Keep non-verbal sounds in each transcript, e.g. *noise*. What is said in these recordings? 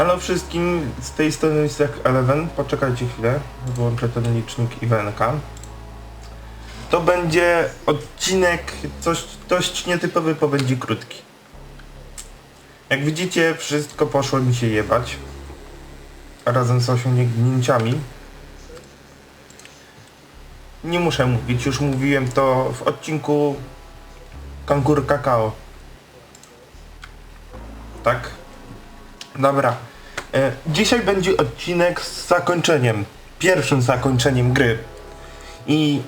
Halo wszystkim, z tej strony jest jak Eleven. Poczekajcie chwilę, wyłączę ten licznik Iwenka. To będzie odcinek coś dość nietypowy, bo będzie krótki. Jak widzicie, wszystko poszło mi się jebać. Razem z osiągnięciami. Nie muszę mówić, już mówiłem to w odcinku Kangur Kakao. Tak? Dobra. E, dzisiaj będzie odcinek z zakończeniem. Pierwszym zakończeniem gry. I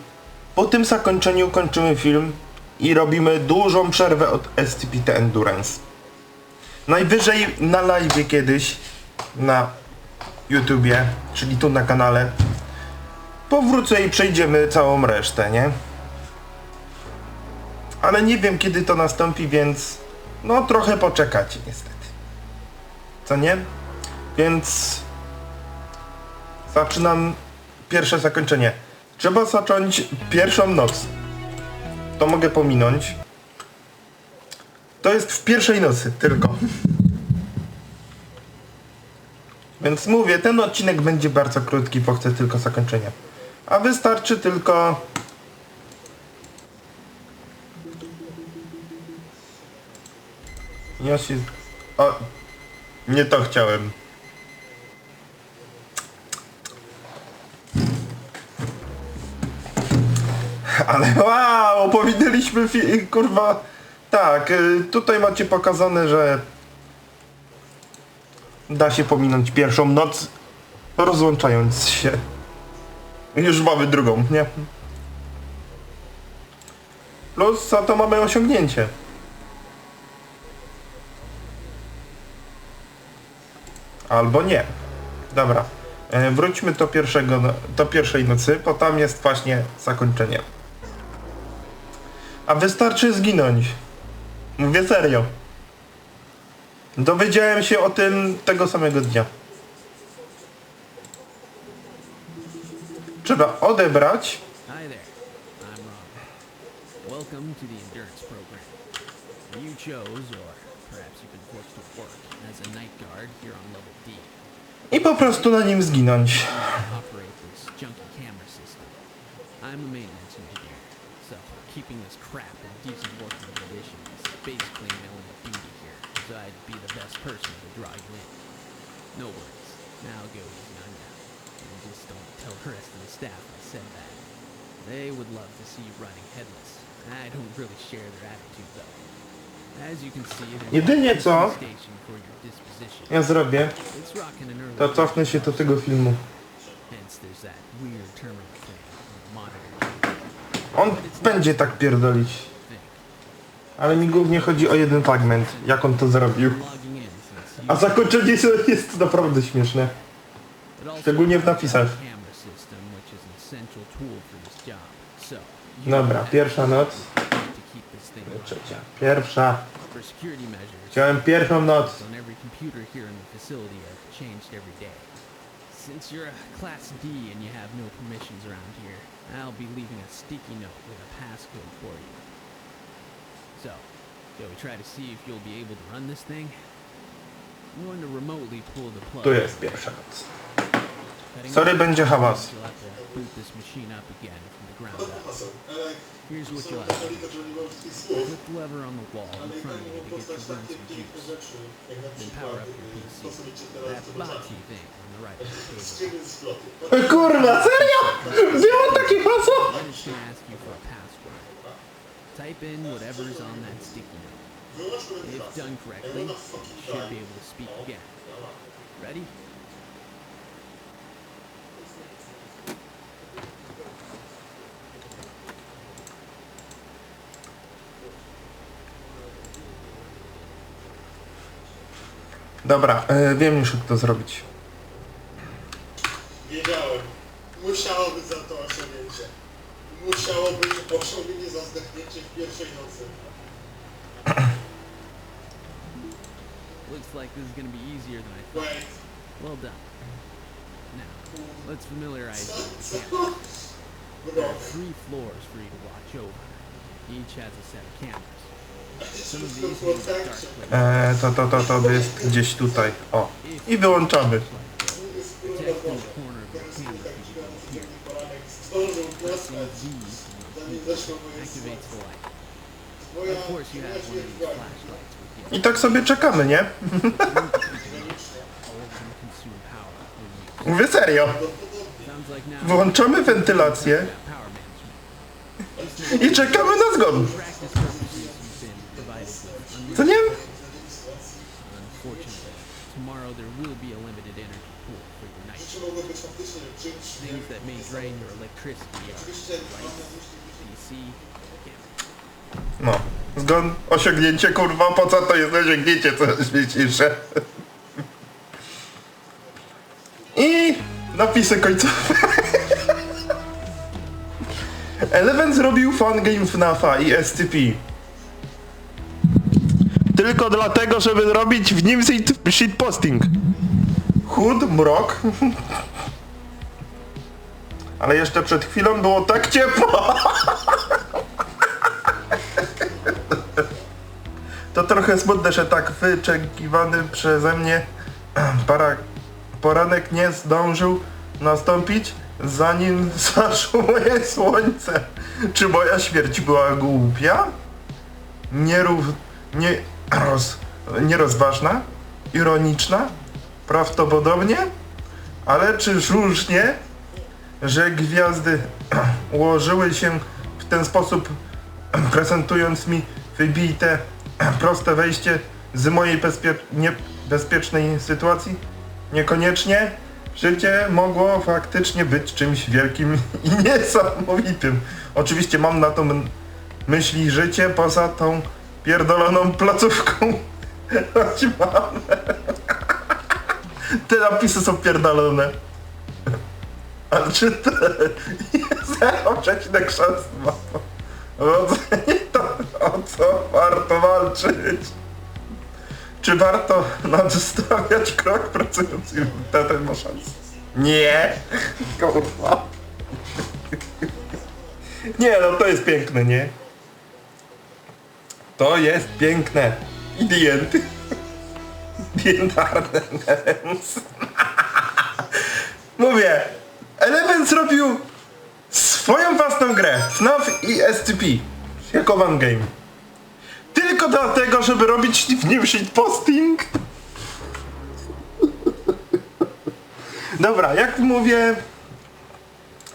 po tym zakończeniu kończymy film i robimy dużą przerwę od SCP Endurance. Najwyżej na live kiedyś na YouTubie, czyli tu na kanale, powrócę i przejdziemy całą resztę, nie? Ale nie wiem kiedy to nastąpi, więc no trochę poczekacie niestety. Co nie? Więc zaczynam pierwsze zakończenie. Trzeba zacząć pierwszą noc. To mogę pominąć. To jest w pierwszej nocy tylko. Więc mówię, ten odcinek będzie bardzo krótki, bo chcę tylko zakończenia. A wystarczy tylko... Się... O, nie to chciałem. Wow, opowiedzieliśmy kurwa. Tak, y, tutaj macie pokazane, że da się pominąć pierwszą noc, rozłączając się. Już mamy drugą, nie? Plus za to mamy osiągnięcie. Albo nie. Dobra. E, wróćmy do, pierwszego, no- do pierwszej nocy, bo tam jest właśnie zakończenie. A wystarczy zginąć. Mówię serio. Dowiedziałem się o tym tego samego dnia. Trzeba odebrać. Hi there. I'm Rob. Welcome to the endurance program. You chose, or perhaps you've been forced to work as a night guard here on level D. I po prostu na nim zginąć. Operate this junky camera system. I'm a maintenance engineer, keeping this crap in decent working condition is basically my only duty here. So I'd be the best person to draw you in. No worries. Now go easy on you. And just don't tell the rest of the staff I said that. They would love to see you running headless. I don't really share their attitude though. As you can see, Jedynie co a station for your disposition. ja zrobię, It's rocking an early to cofnę się do tego filmu. On będzie tak pierdolić. Ale mi głównie chodzi o jeden fragment, jak on to zrobił. A zakończenie *laughs* jest naprawdę śmieszne. Szczególnie w napisach. Dobra, pierwsza noc. Trzecia. Pierwsza. Chciałem pierwszą noc. Since you're a Class D and you have no permissions around I'll be leaving a sticky note with a passcode for you. So, shall we try to see if you'll be able to run this thing? I'm going to remotely pull the plug. Tu jest pierwsza noc. Sorry, będzie hałas. You'll have to boot this machine up again from the ground up. Here's what you'll have to do. Click the lever on the wall in front of you to get your run some juice. Then power up your PC. That boxy thing Kurwa, serio? Wzięło takie hasło? Then it's going to ask you for a password. Type in whatever's on that sticky note. If done correctly, you should be able to speak again. Ready? Dobra, e, wiem już jak to zrobić. Pierwszej *coughs* nocy. Looks like this is going to be easier than I thought. Wait. Well done. Now, let's familiarize you with the cameras. There are three floors for you to watch over. Each has a set of cameras. Some of these be dark places. Eee, to, to, to, to jest gdzieś tutaj. O. I wyłączamy. In the corner of your camera if you go here. Poranek stworzył Pressing postać, I tak sobie czekamy, nie? Mówię serio. Włączamy wentylację i czekamy na zgon. Co nie? Things that may drain your electricity are Camera. No. Zgon, osiągnięcie, kurwa, po co to jest osiągnięcie, co śmiecisze? I napisy końcowe. Eleven zrobił fan game FNAFa i SCP. Tylko dlatego, żeby zrobić w nim shit- shitposting. Chód, mrok. Ale jeszcze przed chwilą było tak ciepło. To trochę smutne, że tak wyczekiwany przeze mnie *clears throat* para, poranek nie zdążył nastąpić, zanim *laughs* zaszło moje słońce. Czy moja śmierć była głupia? Nierów, nie, *clears throat* roz, nierozważna? Ironiczna? Prawdopodobnie? Ale czy słusznie, że gwiazdy *clears throat* ułożyły się w ten sposób, prezentując mi wybite, *clears throat* proste wejście z mojej bezpie- niebezpiecznej sytuacji? Niekoniecznie. Życie mogło faktycznie być czymś wielkim i *laughs* niesamowitym. Oczywiście mam na to myśli życie poza tą pierdoloną placówką. *laughs* Choć mam. Te napisy są pierdolone. Ale czy to 0,6 ma rodzenie o co warto walczyć? Czy warto nadstawiać krok pracując immunitetem ma szansę? Nie! Kurwa. Nie no, to jest piękne, nie? To jest piękne. I. The end Ardens. Mówię, Eleven zrobił swoją własną grę FNAF i SCP jako one game. Tylko dlatego, żeby robić w nim shitposting. Dobra, jak mówię...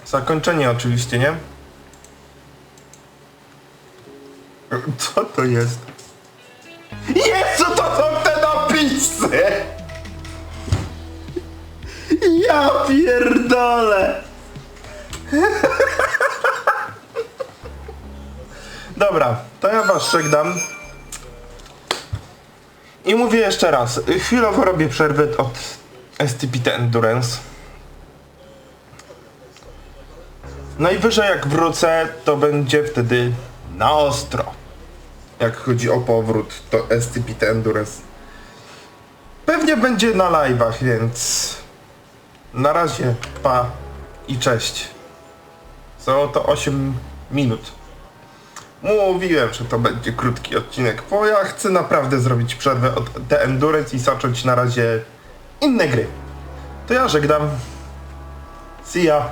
Zakończenie oczywiście, nie? Co to jest? Jezu, to są te napisy! Ja pierdolę! Dobra, to ja was żegnam. I mówię jeszcze raz, chwilowo robię przerwę od STP The Endurance. Najwyżej jak wrócę, to będzie wtedy na ostro. Jak chodzi o powrót do STP The Endurance. Pewnie będzie na live'ach, więc na razie pa i cześć. Są to 8 minut. Mówiłem, że to będzie krótki odcinek, bo ja chcę naprawdę zrobić przerwę od The Endurance i zacząć na razie inne gry. To ja żegnam. See ya.